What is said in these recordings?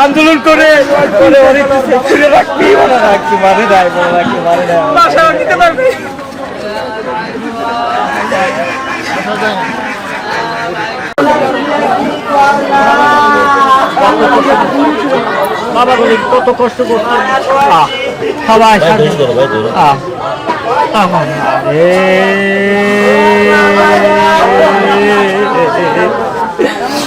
আন্দোলন করে অনেক রাখবি মানে রাখছি মানে রাখছি মানে বাবা বলি কত কষ্ট করছে আহ, সবাই আরে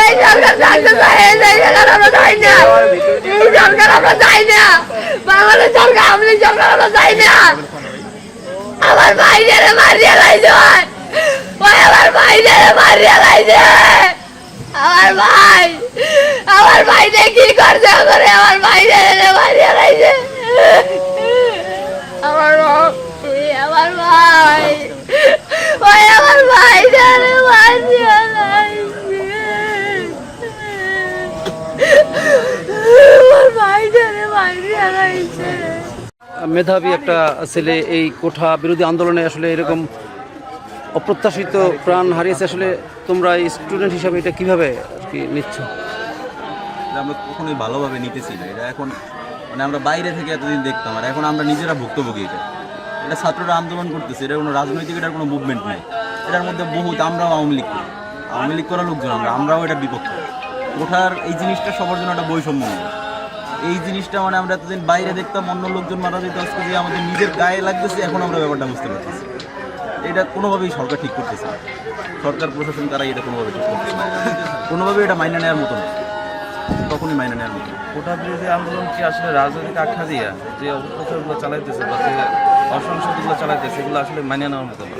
এই সরকার থাকতে চাই এই সরকার আমরা চাই না? এই সরকার আমরা চাই না। বাংলাদেশ সরকার আমি সরকার আমরা চাই না। আমার ভাইদের মারিয়া লাইছে ওই আমার ভাইদের মারিয়া লাইছে আমার ভাই, আমার ভাইটা কি করছে করে আমার ভাইদের মারিয়া লাইছে আমার ভাই আমার ভাই ওই আমার ভাইদের মারিয়া লাইছে আমার ভাইদের মারিয়া লাইছে মেধাবী একটা ছেলে এই কোঠা বিরোধী আন্দোলনে আসলে এরকম অপ্রত্যাশিত প্রাণ হারিয়েছে আসলে তোমরা স্টুডেন্ট হিসাবে এটা কীভাবে আর কি নিচ্ছ? আমরা কখনোই ভালোভাবে নিতেছি না। এটা এখন মানে আমরা বাইরে থেকে এতদিন দেখতাম, আর এখন আমরা নিজেরা ভুক্তভোগী এটা। এটা ছাত্ররা আন্দোলন করতেছে, এটা কোনো রাজনৈতিক, এটার কোনো মুভমেন্ট নেই। এটার মধ্যে বহুত আমরাও আওয়ামী লীগ করি। আওয়ামী লীগ করা লোকজন আমরা, আমরাও এটা বিপক্ষে ওঠার এই জিনিসটা সবার জন্য একটা বৈষম্য। এই জিনিসটা মানে আমরা এতদিন বাইরে দেখতাম, অন্য লোকজন মারা যেত, আজকে যে আমাদের নিজের গায়ে লাগতেছে, এখন আমরা ব্যাপারটা বুঝতে পারতেছি। এটা কোনোভাবেই সরকার ঠিক করতেছে সরকার, প্রশাসন তারা এটা কোনোভাবে ঠিক করতেছে না। কোনোভাবে এটা মাইনে নেওয়ার মতো না। কখনই মাইনে নেওয়ার মতো। কোটা বিরোধী আন্দোলন কি আসলে রাজনৈতিক আখ্যা দিয়া যে অপপ্রচারগুলো চালাইতেছে বা যে অসংসদগুলো চালাইতেছে, এগুলো আসলে মানিয়ে নেওয়ার মতো না?